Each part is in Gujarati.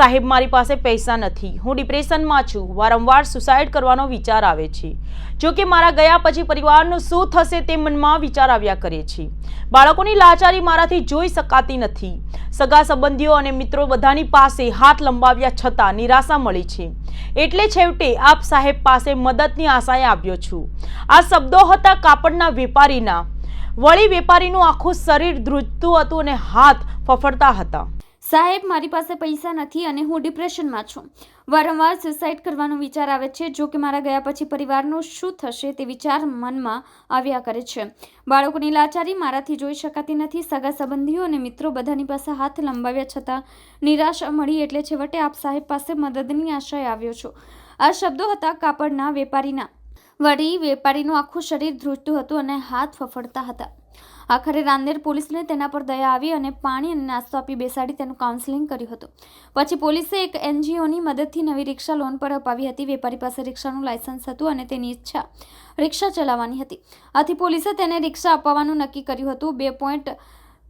સાહેબ, મારી પાસે પૈસા નથી. હું ડિપ્રેશનમાં છું. વારંવાર સુસાઇડ કરવાનો વિચાર આવે છે. જો કે મારા ગયા પછી પરિવારનું શું થશે તે મનમાં વિચાર આવ્યા કરે છે. બાળકોની લાચારી મારાથી જોઈ શકાતી નથી. સગા સંબંધીઓ અને મિત્રો બધાની પાસે હાથ લંબાવ્યા છતાં નિરાશા મળી છે. એટલે છેવટે આપ સાહેબ પાસે મદદની આશાએ આવ્યો છું. આ શબ્દો હતા કાપડના વેપારીના. વળી વેપારીનું આખું શરીર ધ્રુજતું હતું અને હાથ ફફડતા હતા. સાહેબ, મારી પાસે પૈસા નથી અને હું ડિપ્રેશનમાં છું. વારંવાર સુસાઇડ કરવાનો વિચાર આવે છે, જો કે મારા ગયા પછી પરિવારનું શું થશે તે વિચાર મનમાં આવ્યા કરે છે. બાળકોની લાચારી મારાથી જોઈ શકાતી નથી. સગા સંબંધીઓ અને મિત્રો બધાની પાસે હાથ લંબાવ્યા છતાં નિરાશા મળી એટલે છેવટે આપ સાહેબ પાસે મદદની આશાએ આવ્યો છું. આ શબ્દો હતા કાપડના વેપારીના. વળી વેપારીનું આખું શરીર ધ્રુજતું હતું અને હાથ ફફડતા હતા. આખરે રાંદેર પોલીસને તેના પર દયા આવી અને પાણી અને નાસ્તો આપી બેસાડી તેનું કાઉન્સેલિંગ કર્યું હતું. પછી પોલીસે એક એનજીઓની મદદથી નવી રિક્ષા લોન પર અપાવી હતી. વેપારી પાસે રિક્ષાનું લાયસન્સ હતું અને તેની ઈચ્છા રિક્ષા ચલાવવાની હતી. આથી પોલીસે તેને રિક્ષા અપાવવાનું નક્કી કર્યું હતું. બે પોઈન્ટ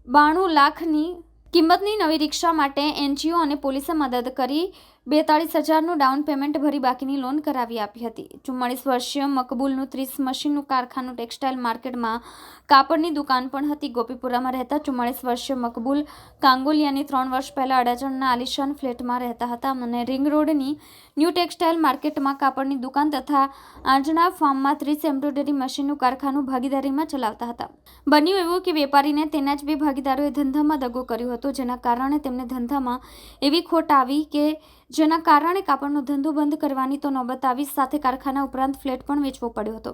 બાણું લાખની કિંમતની નવી રિક્ષા માટે એનજીઓ અને પોલીસે મદદ કરી બેતાળીસ હજારનું ડાઉન પેમેન્ટ ભરી બાકીની લોન કરાવી આપી હતી. ચુમ્માળીસ વર્ષીય મકબૂલનું ત્રીસ મશીનનું કારખાનું ટેક્સટાઇલ માર્કેટમાં કાપડની દુકાન પણ હતી. ગોપીપુરામાં રહેતા ચુમ્માળીસ વર્ષીય મકબૂલ કાંગોલિયાની ત્રણ વર્ષ પહેલાં અડાજણના આલિશાન ફ્લેટમાં રહેતા હતા અને રિંગ રોડની ન્યૂ ટેક્સટાઇલ માર્કેટમાં કાપડની દુકાન તથા આંજણા ફાર્મમાં ત્રીસ એમ્બ્રોઇડરી મશીનનું કારખાનું ભાગીદારીમાં ચલાવતા હતા. બન્યું એવું કે વેપારીને તેના જ બે ભાગીદારોએ ધંધામાં દગો કર્યો હતો, જેના કારણે તેમને ધંધામાં એવી ખોટ આવી કે જેના કારણે કાપડનો ધંધો બંધ કરવાની તો નોબત આવી સાથે કારખાના ઉપરાંત ફ્લેટ પણ વેચવો પડ્યો હતો.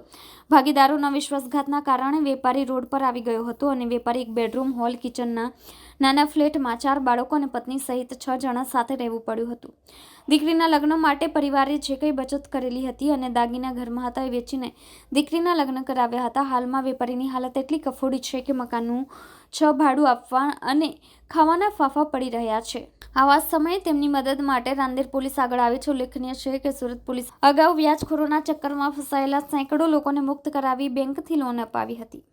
ભાગીદારોના વિશ્વાસઘાતના કારણે વેપારી રોડ પર આવી ગયો હતો અને વેપારી એક બેડરૂમ, હોલ, કિચનના નાના ફ્લેટમાં ચાર બાળકો અને પત્ની સહિત છ જણા સાથે રહેવું પડ્યું હતું. દીકરીના લગ્ન માટે પરિવારે જે કંઈ બચત કરેલી હતી અને દાગીના ઘરમાં હતા એ વેચીને દીકરીના લગ્ન કરાવ્યા હતા. હાલમાં વેપારીની હાલત એટલી કફોડી છે કે મકાનનું છ ભાડું આપવા અને ખાવાના ફાફા પડી રહ્યા છે. આવા સમયે તેમની મદદ માટે રાંદેર પોલીસ આગળ આવી છે. ઉલ્લેખનીય છે કે સુરત પોલીસ અગાઉ વ્યાજખોરોના ચક્કરમાં ફસાયેલા સેંકડો લોકોને મુક્ત કરાવી બેંકથી લોન અપાવી હતી.